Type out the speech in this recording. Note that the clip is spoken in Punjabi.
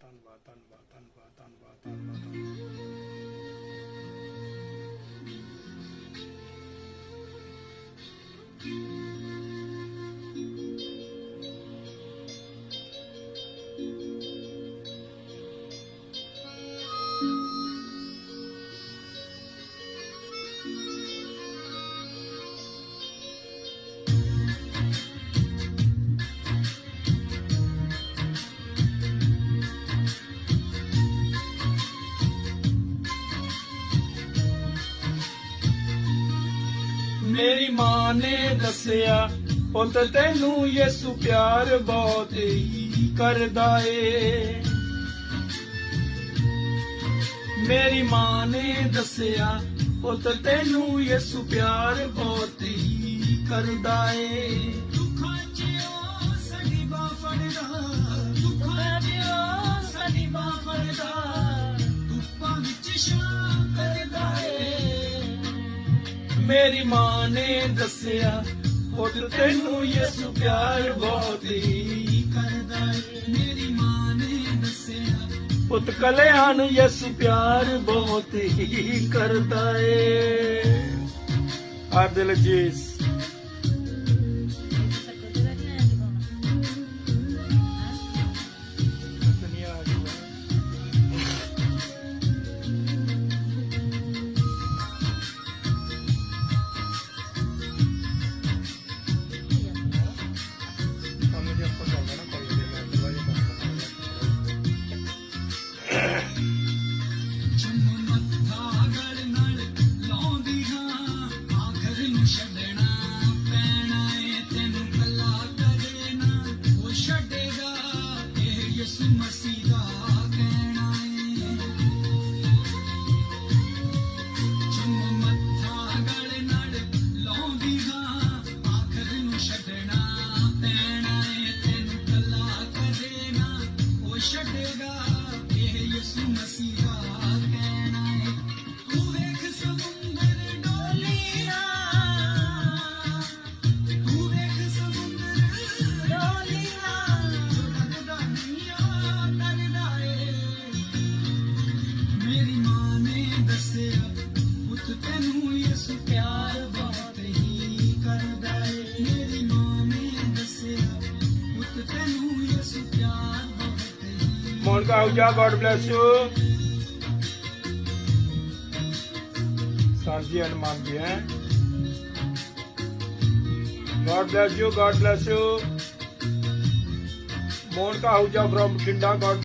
ਧੰਨਵਾਦ ਧੰਨਵਾਦ ਧੰਨਵਾਦ ਧੰਨਵਾਦ ਧੰਨਵਾਦ ਮੇਰੀ ਮਾਂ ਨੇ ਦੱਸਿਆ, ਪੁੱਤ ਤੈਨੂੰ ਯਿਸੂ ਪਿਆਰ ਬਹੁਤ ਹੀ ਕਰਦਾ ਏ। ਮੇਰੀ ਮਾਂ ਨੇ ਦੱਸਿਆ, ਪੁੱਤ ਤੈਨੂੰ ਯਿਸੂ ਪਿਆਰ ਬਹੁਤ ਹੀ ਕਰਦਾ ਏ। ਦੁੱਖਾਂ 'ਚ ਉਹ ਸਾਡੀ ਬਾਹ ਫੜਦਾ, ਦੁੱਖਾਂ 'ਚ ਉਹ ਸਾਡੀ ਬਾਹ ਫੜਦਾ। ਧੁੱਪਾਂ ਵਿੱਚ ਛਾਂ ਮੇਰੀ ਮਾਂ ਨੇ ਦੱਸਿਆ ਪੁੱਤ ਤੈਨੂੰ ਯਿਸੂ ਪਿਆਰ ਬਹੁਤ ਹੀ ਕਰਦਾ ਏ। ਮੇਰੀ ਮਾਂ ਨੇ ਦੱਸਿਆ, ਪੁੱਤ ਕਲਿਆਣ ਯਿਸੂ ਪਿਆਰ ਬਹੁਤ ਹੀ ਕਰਦਾ ਏ। ਆ ਜੀਸ ਮੇਰੀ ਮਾਂ ਨੇ ਦੱਸਿਆ ਪੁੱਤ ਤੈਨੂੰ ਯਿਸੂ ਪਿਆਰ ਹੀ ਮੋਨਕਾ ਆਉਜਾ ਗੋਡ ਬlesਸ ਯੂ ਸਾਂਝੀ ਅਨਮਾਨ ਦੀ ਹੈ। God bless you God bless you Monika ਆਉਜਾ from ਕਿੰਡਾ ਗੋਡ